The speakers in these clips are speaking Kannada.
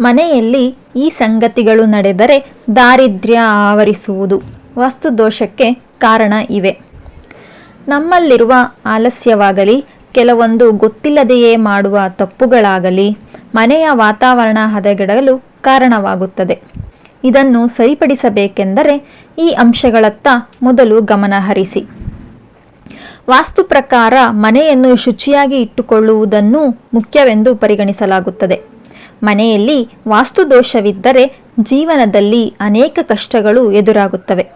ಮನೆಯಲ್ಲಿ ಈ ಸಂಗತಿಗಳು ನಡೆದರೆ ದಾರಿದ್ರ್ಯ ಆವರಿಸುವುದು ವಾಸ್ತುದೋಷಕ್ಕೆ ಕಾರಣ ಇವೆ. ನಮ್ಮಲ್ಲಿರುವ ಆಲಸ್ಯವಾಗಲಿ, ಕೆಲವೊಂದು ಗೊತ್ತಿಲ್ಲದೆಯೇ ಮಾಡುವ ತಪ್ಪುಗಳಾಗಲಿ, ಮನೆಯ ವಾತಾವರಣ ಹದಗೆಡಲು ಕಾರಣವಾಗುತ್ತದೆ. ಇದನ್ನು ಸರಿಪಡಿಸಬೇಕೆಂದರೆ ಈ ಅಂಶಗಳತ್ತ ಮೊದಲು ಗಮನ ಹರಿಸಿ. ವಾಸ್ತು ಪ್ರಕಾರ ಮನೆಯನ್ನು ಶುಚಿಯಾಗಿ ಇಟ್ಟುಕೊಳ್ಳುವುದನ್ನು ಮುಖ್ಯವೆಂದು ಪರಿಗಣಿಸಲಾಗುತ್ತದೆ. ಮನೆಯಲ್ಲಿ ವಾಸ್ತುದೋಷವಿದ್ದರೆ ಜೀವನದಲ್ಲಿ ಅನೇಕ ಕಷ್ಟಗಳು ಎದುರಾಗುತ್ತವೆ.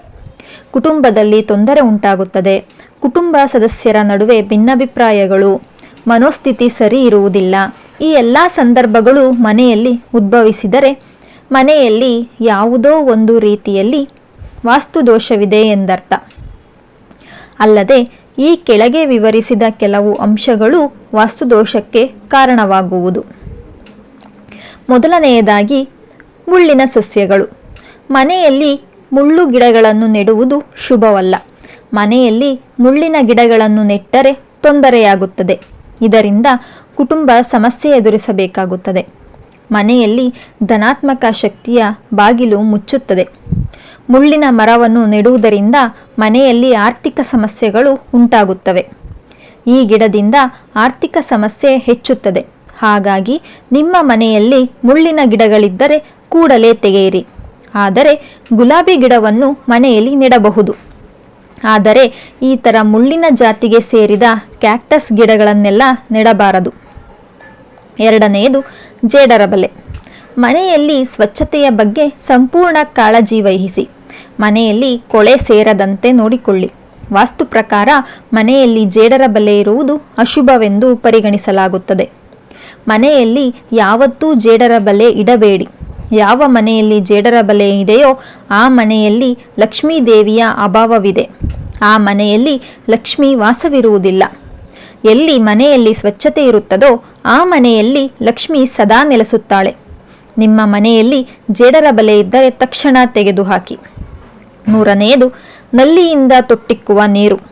ಕುಟುಂಬದಲ್ಲಿ ತೊಂದರೆ ಉಂಟಾಗುತ್ತದೆ. ಕುಟುಂಬ ಸದಸ್ಯರ ನಡುವೆ ಭಿನ್ನಾಭಿಪ್ರಾಯಗಳು, ಮನೋಸ್ಥಿತಿ ಸರಿ ಇರುವುದಿಲ್ಲ. ಈ ಎಲ್ಲ ಸಂದರ್ಭಗಳು ಮನೆಯಲ್ಲಿ ಉದ್ಭವಿಸಿದರೆ ಮನೆಯಲ್ಲಿ ಯಾವುದೋ ಒಂದು ರೀತಿಯಲ್ಲಿ ವಾಸ್ತುದೋಷವಿದೆ ಎಂದರ್ಥ. ಅಲ್ಲದೆ ಈ ಕೆಳಗೆ ವಿವರಿಸಿದ ಕೆಲವು ಅಂಶಗಳು ವಾಸ್ತುದೋಷಕ್ಕೆ ಕಾರಣವಾಗುವುದು. ಮೊದಲನೆಯದಾಗಿ ಮುಳ್ಳಿನ ಸಸ್ಯಗಳು. ಮನೆಯಲ್ಲಿ ಮುಳ್ಳು ಗಿಡಗಳನ್ನು ನೆಡುವುದು ಶುಭವಲ್ಲ. ಮನೆಯಲ್ಲಿ ಮುಳ್ಳಿನ ಗಿಡಗಳನ್ನು ನೆಟ್ಟರೆ ತೊಂದರೆಯಾಗುತ್ತದೆ. ಇದರಿಂದ ಕುಟುಂಬ ಸಮಸ್ಯೆ ಎದುರಿಸಬೇಕಾಗುತ್ತದೆ. ಮನೆಯಲ್ಲಿ ಧನಾತ್ಮಕ ಶಕ್ತಿಯ ಬಾಗಿಲು ಮುಚ್ಚುತ್ತದೆ. ಮುಳ್ಳಿನ ಮರವನ್ನು ನೆಡುವುದರಿಂದ ಮನೆಯಲ್ಲಿ ಆರ್ಥಿಕ ಸಮಸ್ಯೆಗಳು ಉಂಟಾಗುತ್ತವೆ. ಈ ಗಿಡದಿಂದ ಆರ್ಥಿಕ ಸಮಸ್ಯೆ ಹೆಚ್ಚುತ್ತದೆ. ಹಾಗಾಗಿ ನಿಮ್ಮ ಮನೆಯಲ್ಲಿ ಮುಳ್ಳಿನ ಗಿಡಗಳಿದ್ದರೆ ಕೂಡಲೇ ತೆಗೆಯಿರಿ. ಆದರೆ ಗುಲಾಬಿ ಗಿಡವನ್ನು ಮನೆಯಲ್ಲಿ ನೆಡಬಹುದು. ಆದರೆ ಈ ಥರ ಮುಳ್ಳಿನ ಜಾತಿಗೆ ಸೇರಿದ ಕ್ಯಾಕ್ಟಸ್ ಗಿಡಗಳನ್ನೆಲ್ಲ ನೆಡಬಾರದು. ಎರಡನೆಯದು ಜೇಡರ ಬಲೆ. ಮನೆಯಲ್ಲಿ ಸ್ವಚ್ಛತೆಯ ಬಗ್ಗೆ ಸಂಪೂರ್ಣ ಕಾಳಜಿ ವಹಿಸಿ. ಮನೆಯಲ್ಲಿ ಕೊಳೆ ಸೇರದಂತೆ ನೋಡಿಕೊಳ್ಳಿ. ವಾಸ್ತು ಪ್ರಕಾರ ಮನೆಯಲ್ಲಿ ಜೇಡರ ಬಲೆ ಇರುವುದು ಅಶುಭವೆಂದು ಪರಿಗಣಿಸಲಾಗುತ್ತದೆ. ಮನೆಯಲ್ಲಿ ಯಾವತ್ತೂ ಜೇಡರ ಬಲೆ ಇಡಬೇಡಿ. ಯಾವ ಮನೆಯಲ್ಲಿ ಜೇಡರ ಬಲೆ ಇದೆಯೋ ಆ ಮನೆಯಲ್ಲಿ ಲಕ್ಷ್ಮೀ ದೇವಿಯ ಅಭಾವವಿದೆ. ಆ ಮನೆಯಲ್ಲಿ ಲಕ್ಷ್ಮಿ ವಾಸವಿರುವುದಿಲ್ಲ. ಎಲ್ಲಿ ಮನೆಯಲ್ಲಿ ಸ್ವಚ್ಛತೆ ಇರುತ್ತದೋ ಆ ಮನೆಯಲ್ಲಿ ಲಕ್ಷ್ಮಿ ಸದಾ ನೆಲೆಸುತ್ತಾಳೆ. ನಿಮ್ಮ ಮನೆಯಲ್ಲಿ ಜೇಡರ ಬಲೆ ಇದ್ದರೆ ತಕ್ಷಣ ತೆಗೆದುಹಾಕಿ. ಮೂರನೆಯದು, ನಲ್ಲಿಯಿಂದ ತೊಟ್ಟಿಕ್ಕುವ ನೀರು.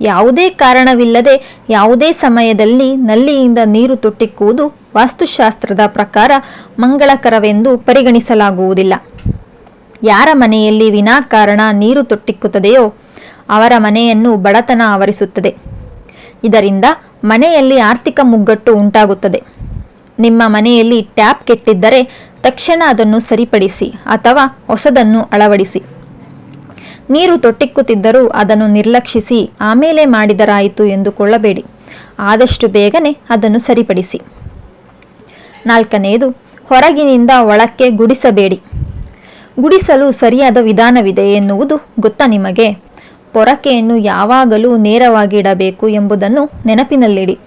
ಯಾವುದೇ ಕಾರಣವಿಲ್ಲದೆ ಯಾವುದೇ ಸಮಯದಲ್ಲಿ ನಲ್ಲಿಯಿಂದ ನೀರು ತೊಟ್ಟಿಕ್ಕುವುದು ವಾಸ್ತುಶಾಸ್ತ್ರದ ಪ್ರಕಾರ ಮಂಗಳಕರವೆಂದು ಪರಿಗಣಿಸಲಾಗುವುದಿಲ್ಲ. ಯಾರ ಮನೆಯಲ್ಲಿ ವಿನಾಕಾರಣ ನೀರು ತೊಟ್ಟಿಕ್ಕುತ್ತದೆಯೋ ಅವರ ಮನೆಯನ್ನು ಬಡತನ ಆವರಿಸುತ್ತದೆ. ಇದರಿಂದ ಮನೆಯಲ್ಲಿ ಆರ್ಥಿಕ ಮುಗ್ಗಟ್ಟು ಉಂಟಾಗುತ್ತದೆ. ನಿಮ್ಮ ಮನೆಯಲ್ಲಿ ಟ್ಯಾಪ್ ಕೆಟ್ಟಿದ್ದರೆ ತಕ್ಷಣ ಅದನ್ನು ಸರಿಪಡಿಸಿ ಅಥವಾ ಹೊಸದನ್ನು ಅಳವಡಿಸಿ. ನೀರು ತೊಟ್ಟಿಕ್ಕುತ್ತಿದ್ದರೂ ಅದನ್ನು ನಿರ್ಲಕ್ಷಿಸಿ ಆಮೇಲೆ ಮಾಡಿದರಾಯಿತು ಎಂದುಕೊಳ್ಳಬೇಡಿ. ಆದಷ್ಟು ಬೇಗನೆ ಅದನ್ನು ಸರಿಪಡಿಸಿ. ನಾಲ್ಕನೆಯದು, ಹೊರಗಿನಿಂದ ಒಳಕ್ಕೆ ಗುಡಿಸಬೇಡಿ. ಗುಡಿಸಲು ಸರಿಯಾದ ವಿಧಾನವಿದೆ ಎನ್ನುವುದು ಗೊತ್ತ ನಿಮಗೆ? ಪೊರಕೆಯನ್ನು ಯಾವಾಗಲೂ ನೇರವಾಗಿಡಬೇಕು ಎಂಬುದನ್ನು ನೆನಪಿನಲ್ಲಿಡಿ.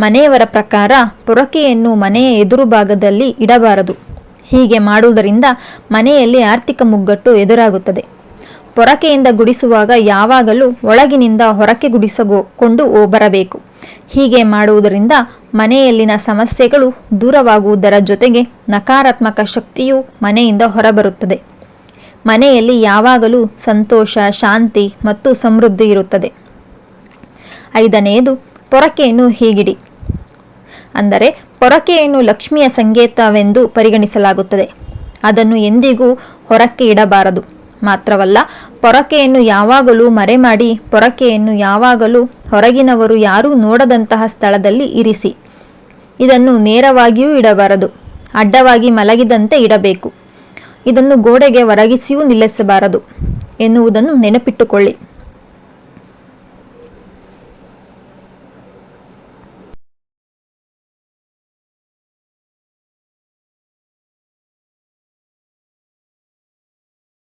ಮನೆಯವರ ಪ್ರಕಾರ ಪೊರಕೆಯನ್ನು ಮನೆಯ ಎದುರು ಭಾಗದಲ್ಲಿ ಇಡಬಾರದು. ಹೀಗೆ ಮಾಡುವುದರಿಂದ ಮನೆಯಲ್ಲಿ ಆರ್ಥಿಕ ಮುಗ್ಗಟ್ಟು ಎದುರಾಗುತ್ತದೆ. ಪೊರಕೆಯಿಂದ ಗುಡಿಸುವಾಗ ಯಾವಾಗಲೂ ಒಳಗಿನಿಂದ ಹೊರಕ್ಕೆ ಗುಡಿಸಕೊಂಡು ಬರಬೇಕು ಹೀಗೆ ಮಾಡುವುದರಿಂದ ಮನೆಯಲ್ಲಿನ ಸಮಸ್ಯೆಗಳು ದೂರವಾಗುವುದರ ಜೊತೆಗೆ ನಕಾರಾತ್ಮಕ ಶಕ್ತಿಯು ಮನೆಯಿಂದ ಹೊರಬರುತ್ತದೆ. ಮನೆಯಲ್ಲಿ ಯಾವಾಗಲೂ ಸಂತೋಷ, ಶಾಂತಿ ಮತ್ತು ಸಮೃದ್ಧಿ ಇರುತ್ತದೆ. ಐದನೆಯದು, ಪೊರಕೆಯನ್ನು ಹೀಗಿಡಿ. ಅಂದರೆ ಪೊರಕೆಯನ್ನು ಲಕ್ಷ್ಮಿಯ ಸಂಕೇತವೆಂದು ಪರಿಗಣಿಸಲಾಗುತ್ತದೆ. ಅದನ್ನು ಎಂದಿಗೂ ಹೊರಕ್ಕೆ ಇಡಬಾರದು. ಮಾತ್ರವಲ್ಲ, ಪೊರಕೆಯನ್ನು ಯಾವಾಗಲೂ ಮರೆ ಮಾಡಿ ಪೊರಕೆಯನ್ನು ಯಾವಾಗಲೂ ಹೊರಗಿನವರು ಯಾರೂ ನೋಡದಂತಹ ಸ್ಥಳದಲ್ಲಿ ಇರಿಸಿ. ಇದನ್ನು ನೇರವಾಗಿಯೂ ಇಡಬಾರದು, ಅಡ್ಡವಾಗಿ ಮಲಗಿದಂತೆ ಇಡಬೇಕು. ಇದನ್ನು ಗೋಡೆಗೆ ಒರಗಿಸಿಯೂ ನಿಲ್ಲಿಸಬಾರದು ಎನ್ನುವುದನ್ನು ನೆನಪಿಟ್ಟುಕೊಳ್ಳಿ.